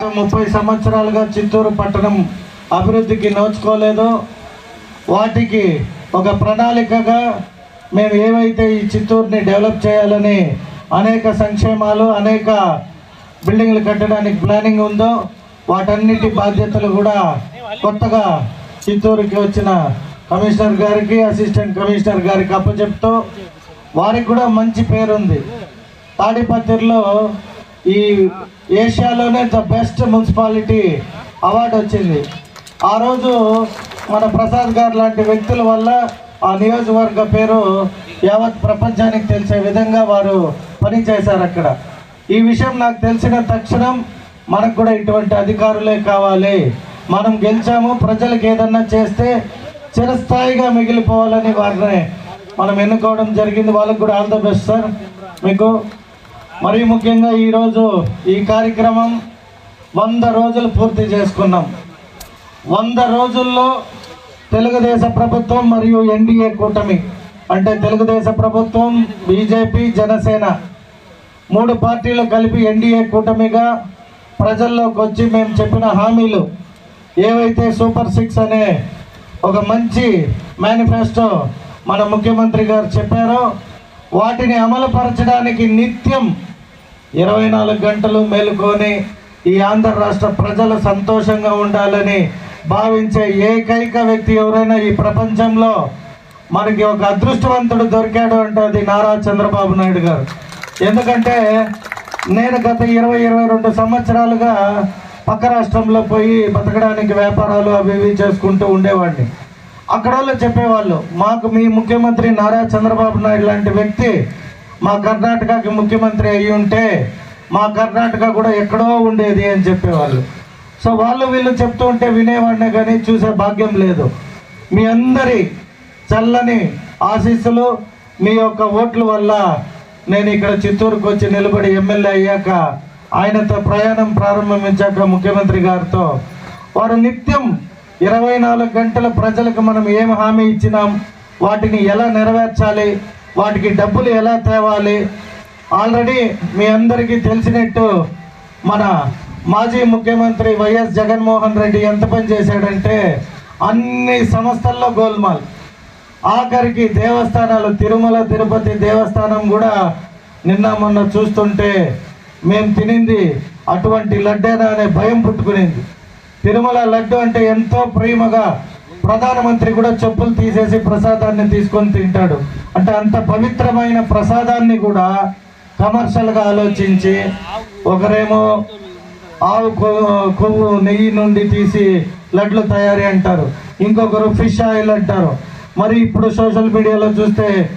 ముప్పై సంవత్సరాలుగా చిత్తూరు పట్టణం అభివృద్ధికి నోచుకోలేదు. వాటికి ఒక ప్రణాళికగా మేము ఏవైతే ఈ చిత్తూరుని డెవలప్ చేయాలని అనేక సంక్షేమాలు అనేక బిల్డింగ్లు కట్టడానికి ప్లానింగ్ ఉందో వాటన్నిటి బాధ్యతలు కూడా కొత్తగా చిత్తూరుకి వచ్చిన కమిషనర్ గారికి అసిస్టెంట్ కమిషనర్ గారికి అప్పచెప్తూ వారికి కూడా మంచి పేరుంది. తాడిపత్రిలో ఈ ఏషియాలోనే ద బెస్ట్ మున్సిపాలిటీ అవార్డు వచ్చింది. ఆ రోజు మన ప్రసాద్ గారు లాంటి వ్యక్తుల వల్ల ఆ నియోజకవర్గ పేరు యావత్ ప్రపంచానికి తెలిసే విధంగా వారు పనిచేశారు అక్కడ. ఈ విషయం నాకు తెలిసిన తక్షణం మనకు కూడా ఇటువంటి అధికారులే కావాలి. మనం గెలిచాము ప్రజలకు ఏదన్నా చేస్తే చిరస్థాయిగా మిగిలిపోవాలని వారిని మనం ఎన్నుకోవడం జరిగింది. వాళ్ళకు కూడా ఆల్ ద బెస్ట్ సార్. మీకు మరీ ముఖ్యంగా ఈరోజు ఈ కార్యక్రమం వంద రోజులు పూర్తి చేసుకున్నాం. వంద రోజుల్లో తెలుగుదేశ ప్రభుత్వం మరియు ఎన్డీఏ కూటమి అంటే తెలుగుదేశ ప్రభుత్వం బీజేపీ జనసేన మూడు పార్టీలు కలిపి ఎన్డీఏ కూటమిగా ప్రజల్లోకి వచ్చి మేము చెప్పిన హామీలు ఏవైతే సూపర్ సిక్స్ అనే ఒక మంచి మేనిఫెస్టో మన ముఖ్యమంత్రి గారు చెప్పారో వాటిని అమలుపరచడానికి నిత్యం ఇరవై నాలుగు గంటలు మేలుకొని ఈ ఆంధ్ర రాష్ట్ర ప్రజలు సంతోషంగా ఉండాలని భావించే ఏకైక వ్యక్తి ఎవరైనా ఈ ప్రపంచంలో మనకి ఒక అదృష్టవంతుడు దొరికాడు అంటే అది నారా చంద్రబాబు నాయుడు గారు. ఎందుకంటే నేను గత ఇరవై ఇరవై రెండు సంవత్సరాలుగా పక్క రాష్ట్రంలో పోయి బతకడానికి వ్యాపారాలు అవి ఇవి చేసుకుంటూ ఉండేవాడిని. అక్కడ వాళ్ళు చెప్పేవాళ్ళు మాకు మీ ముఖ్యమంత్రి నారా చంద్రబాబు నాయుడు లాంటి వ్యక్తి మా కర్ణాటకకి ముఖ్యమంత్రి అయ్యి ఉంటే మా కర్ణాటక కూడా ఎక్కడో ఉండేది అని చెప్పేవాళ్ళు. సో వాళ్ళు వీళ్ళు చెప్తూ ఉంటే వినేవాడినే కానీ చూసే భాగ్యం లేదు. మీ అందరి చల్లని ఆశీస్సులు మీ యొక్క ఓట్ల వల్ల నేను ఇక్కడ చిత్తూరుకు వచ్చి నిలబడి ఎమ్మెల్యే అయ్యాక ఆయనతో ప్రయాణం ప్రారంభించాక ముఖ్యమంత్రి గారితో వారు నిత్యం ఇరవై నాలుగు గంటల ప్రజలకు మనం ఏం హామీ ఇచ్చినాం వాటిని ఎలా నెరవేర్చాలి వాటికి డబ్బులు ఎలా తేవాలి? ఆల్రెడీ మీ అందరికీ తెలిసినట్టు మన మాజీ ముఖ్యమంత్రి వైఎస్ జగన్మోహన్ రెడ్డి ఎంత పని చేశాడంటే అన్ని సంస్థల్లో గోల్మాల్. ఆఖరికి దేవస్థానాలు తిరుమల తిరుపతి దేవస్థానం కూడా నిన్న మొన్న చూస్తుంటే మేము తినింది అటువంటి లడ్డేనా అనే భయం పుట్టుకునింది. తిరుమల లడ్డు అంటే ఎంతో ప్రేమగా ప్రధానమంత్రి కూడా చెప్పులు తీసేసి ప్రసాదాన్ని తీసుకొని తింటాడు. అంటే అంత పవిత్రమైన ప్రసాదాన్ని కూడా కమర్షియల్గా ఆలోచించి ఒకరేమో ఆవు కొవ్వు- కొవ్వు నెయ్యి నుండి తీసి లడ్లు తయారీ అంటారు. ఇంకొకరు ఫిష్ ఆయిల్ అంటారు. మరి ఇప్పుడు సోషల్ మీడియాలో చూస్తే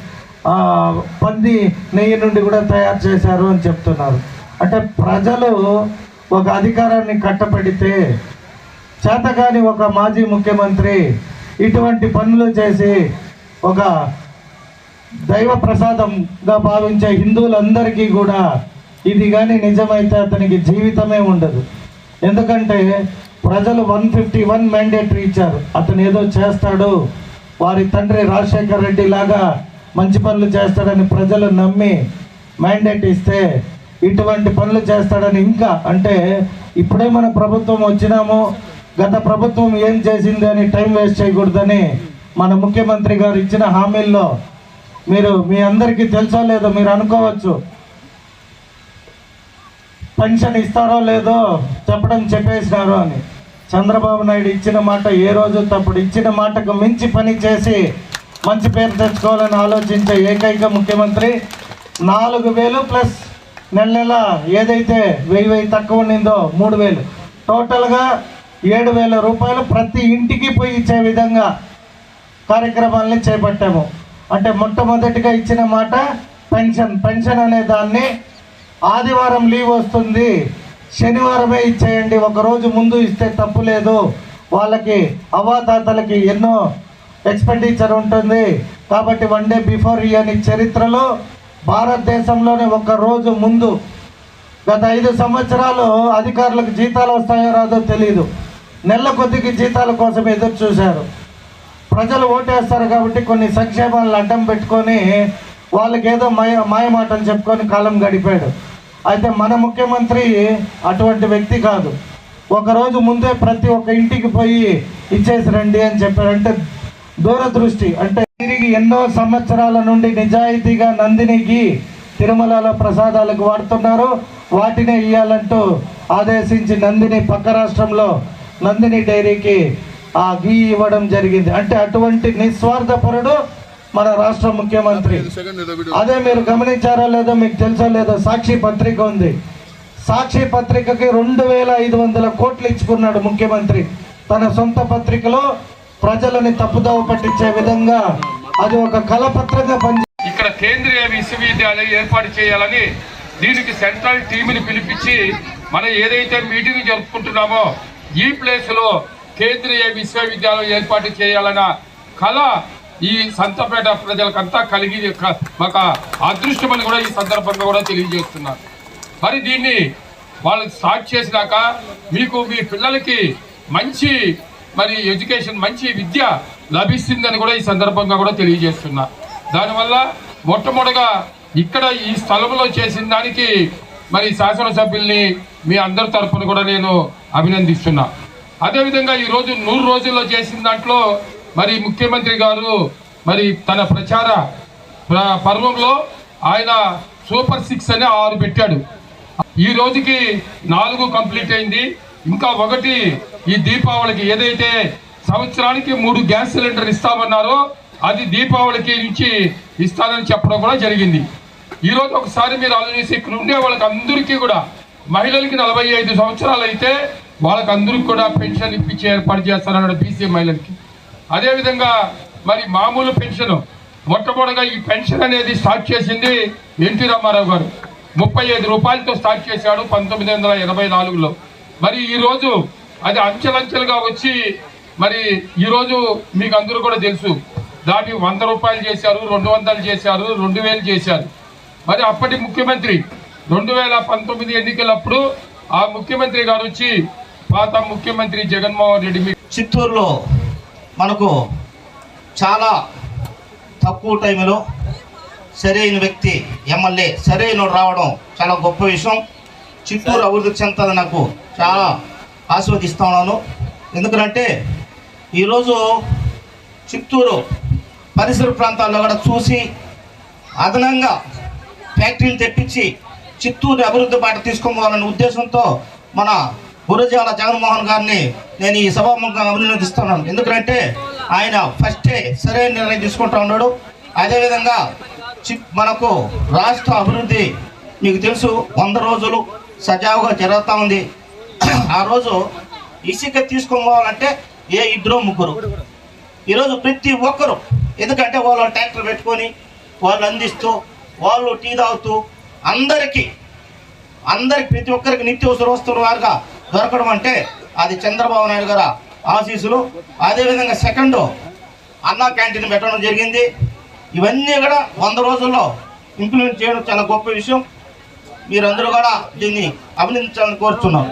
పంది నెయ్యి నుండి కూడా తయారు చేశారు అని చెప్తున్నారు. అంటే ప్రజలు ఒక అధికారాన్ని కట్టపెడితే చేతగాని ఒక మాజీ ముఖ్యమంత్రి ఇటువంటి పనులు చేసి ఒక దైవ ప్రసాదంగా భావించే హిందువులందరికీ కూడా ఇది కానీ నిజమైతే అతనికి జీవితమే ఉండదు. ఎందుకంటే ప్రజలు వన్ ఫిఫ్టీ వన్ మ్యాండేటరీ ఇచ్చారు. అతను ఏదో చేస్తాడు వారి తండ్రి రాజశేఖర్ రెడ్డి లాగా మంచి పనులు చేస్తాడని ప్రజలు నమ్మి మ్యాండేట్ ఇస్తే ఇటువంటి పనులు చేస్తాడని ఇంకా అంటే ఇప్పుడే మన ప్రభుత్వం వచ్చినాము గత ప్రభుత్వం ఏం చేసింది అని టైం వేస్ట్ చేయకూడదని మన ముఖ్యమంత్రి గారు ఇచ్చిన హామీల్లో మీరు మీ అందరికీ తెలుసో లేదో మీరు అనుకోవచ్చు. పెన్షన్ ఇస్తారో లేదో చెప్పడం చెప్పేసినారు అని. చంద్రబాబు నాయుడు ఇచ్చిన మాట ఏ రోజు తప్పుడు? ఇచ్చిన మాటకు మించి పని చేసి మంచి పేరు తెచ్చుకోవాలని ఆలోచించే ఏకైక ముఖ్యమంత్రి నాలుగు వేలు ప్లస్ నెల నెల ఏదైతే వెయ్యి వెయ్యి తక్కువ ఉండిందో మూడు వేలు. టోటల్గా ఏడు వేల రూపాయలు ప్రతి ఇంటికి పోయి ఇచ్చే విధంగా కార్యక్రమాల్ని చేపట్టాము. అంటే మొట్టమొదటిగా ఇచ్చిన మాట పెన్షన్. పెన్షన్ అనే దాన్ని ఆదివారం లీవ్ వస్తుంది. శనివారమే ఇచ్చేయండి. ఒక రోజు ముందు ఇస్తే తప్పు లేదు. వాళ్ళకి అవాదాతలకి ఎన్నో ఎక్స్పెండిచర్ ఉంటుంది. కాబట్టి వన్ డే బిఫోర్ ఇయని చరిత్రలో భారతదేశంలోనే ఒక రోజు ముందు గత ఐదు సంవత్సరాలు అధికారులకు జీతాలు వస్తాయో రాదో తెలియదు నెల కొద్దికి జీతాల కోసం ఎదురు చూశారు. ప్రజలు ఓటేస్తారు కాబట్టి కొన్ని సంక్షేమాలను అడ్డం పెట్టుకొని వాళ్ళకి ఏదో మాయ మాయమాటలు చెప్పుకొని కాలం గడిపాడు. అయితే మన ముఖ్యమంత్రి అటువంటి వ్యక్తి కాదు. ఒకరోజు ముందే ప్రతి ఒక్క ఇంటికి పోయి ఇచ్చేసి రండి అని చెప్పారు. అంటే దూరదృష్టి అంటే తిరిగి ఎన్నో సంవత్సరాల నుండి నిజాయితీగా నందినికి తిరుమలలో ప్రసాదాలకు వాడుతున్నారు. వాటినే ఇవ్వాలంటూ ఆదేశించి నందిని పక్క రాష్ట్రంలో నందిని డైరీకి ఆ గీ ఇవ్వడం జరిగింది. అంటే అటువంటి నిస్వార్థపరుడు మన రాష్ట్ర ముఖ్యమంత్రి. అదే మీరు గమనించారో లేదో మీకు తెలుసో లేదో సాక్షి పత్రిక ఉంది. సాక్షి పత్రికకి రెండు వేల ఐదు వందల కోట్లు ఇచ్చుకున్నాడు ముఖ్యమంత్రి. తన సొంత పత్రికలో ప్రజలని తప్పుదోవ పట్టించే విధంగా అది ఒక కలపత్రంగా పని ఇక్కడ కేంద్రీయ విశ్వవిద్యాలయం ఏర్పాటు చేయాలని దీనికి సెంట్రల్ టీంని పిలిపించి మనం ఏదైతే మీటింగ్ జరుపుకుంటున్నామో ఈ ప్లేస్లో కేంద్రీయ విశ్వవిద్యాలయం ఏర్పాటు చేయాలన్న కళ ఈ సంతపేట ప్రజలకంతా కలిగి ఒక ఒక అదృష్టమని కూడా ఈ సందర్భంగా కూడా తెలియజేస్తున్నారు. మరి దీన్ని వాళ్ళు స్టార్ట్ చేసినాక మీకు మీ పిల్లలకి మంచి మరి ఎడ్యుకేషన్ మంచి విద్య లభిస్తుందని కూడా ఈ సందర్భంగా కూడా తెలియజేస్తున్నా. దానివల్ల మొట్టమొదటిగా ఇక్కడ ఈ స్థలంలో చేసిన దానికి మరి శాసనసభ్యుల్ని మీ అందరి తరఫున కూడా నేను అభినందిస్తున్నా. అదేవిధంగా ఈరోజు నూరు రోజుల్లో చేసిన దాంట్లో మరి ముఖ్యమంత్రి గారు మరి తన ప్రచార పర్వంలో ఆయన సూపర్ సిక్స్ అని ఆరు పెట్టాడు. ఈ రోజుకి నాలుగు కంప్లీట్ అయింది. ఇంకా ఒకటి ఈ దీపావళికి ఏదైతే సంవత్సరానికి మూడు గ్యాస్ సిలిండర్ ఇస్తామన్నారో అది దీపావళికి నుంచి ఇస్తానని చెప్పడం కూడా జరిగింది. ఈరోజు ఒకసారి మీరు ఆలోచించి ఇక్కడ ఉండే వాళ్ళకి అందరికీ కూడా మహిళలకి నలభై ఐదు సంవత్సరాలు అయితే వాళ్ళకందరికి కూడా పెన్షన్ ఇప్పించి ఏర్పాటు చేస్తారన్నాడు బీసీ మహిళలకి. అదేవిధంగా మరి మామూలు పెన్షన్ మొట్టమొదటిగా ఈ పెన్షన్ అనేది స్టార్ట్ చేసింది ఎన్టీ రామారావు గారు. ముప్పై ఐదు రూపాయలతో స్టార్ట్ చేశాడు పంతొమ్మిది వందల ఎనభై నాలుగులో. మరి ఈరోజు అది అంచెలంచెలుగా వచ్చి మరి ఈరోజు మీకు అందరూ కూడా తెలుసు. దాన్ని వంద రూపాయలు చేశారు రెండు వందలు చేశారు రెండు వేలు చేశారు. మరి అప్పటి ముఖ్యమంత్రి రెండు వేల పంతొమ్మిది ఎన్నికలప్పుడు ఆ ముఖ్యమంత్రి గారు వచ్చి పాత ముఖ్యమంత్రి జగన్మోహన్ రెడ్డి మీ చిత్తూరులో మనకు చాలా తక్కువ టైంలో సరైన వ్యక్తి ఎమ్మెల్యే సరైన రావడం చాలా గొప్ప విషయం. చిత్తూరు అభివృద్ధి చెందుతుంది నాకు చాలా ఆస్వాదిస్తా ఉన్నాను. ఎందుకంటే ఈరోజు చిత్తూరు పరిసర ప్రాంతాల్లో కూడా చూసి అదనంగా ఫ్యాక్టరీలు తెప్పించి చిత్తూరు అభివృద్ధి బాట తీసుకోవాలనే ఉద్దేశంతో మన గురజాల జగన్మోహన్ గారిని నేను ఈ సభాముఖంగా అభినందిస్తున్నాను. ఎందుకంటే ఆయన ఫస్టే సరైన నిర్ణయం తీసుకుంటా ఉన్నాడు. అదేవిధంగా చి మనకు రాష్ట్ర అభివృద్ధి మీకు తెలుసు వంద రోజులు సజావుగా జరుగుతూ ఉంది. ఆ రోజు ఇసుక తీసుకోవాలంటే ఏ ఇద్దరు ముగ్గురు. ఈరోజు ప్రతి ఒక్కరు ఎందుకంటే వాళ్ళు ట్రాక్టర్ పెట్టుకొని వాళ్ళు అందిస్తూ వాళ్ళు టీ తాగుతూ అందరికీ అందరికి ప్రతి ఒక్కరికి నిత్యవసర వస్తువులు వారుగా దొరకడం అంటే అది చంద్రబాబు నాయుడు గారు ఆశీస్సులు. అదేవిధంగా సెకండ్ అన్నా క్యాంటీన్ పెట్టడం జరిగింది. ఇవన్నీ కూడా వంద రోజుల్లో ఇంప్లిమెంట్ చేయడం చాలా గొప్ప విషయం. మీరందరూ కూడా దీన్ని అభినందించాలని కోరుతున్నాను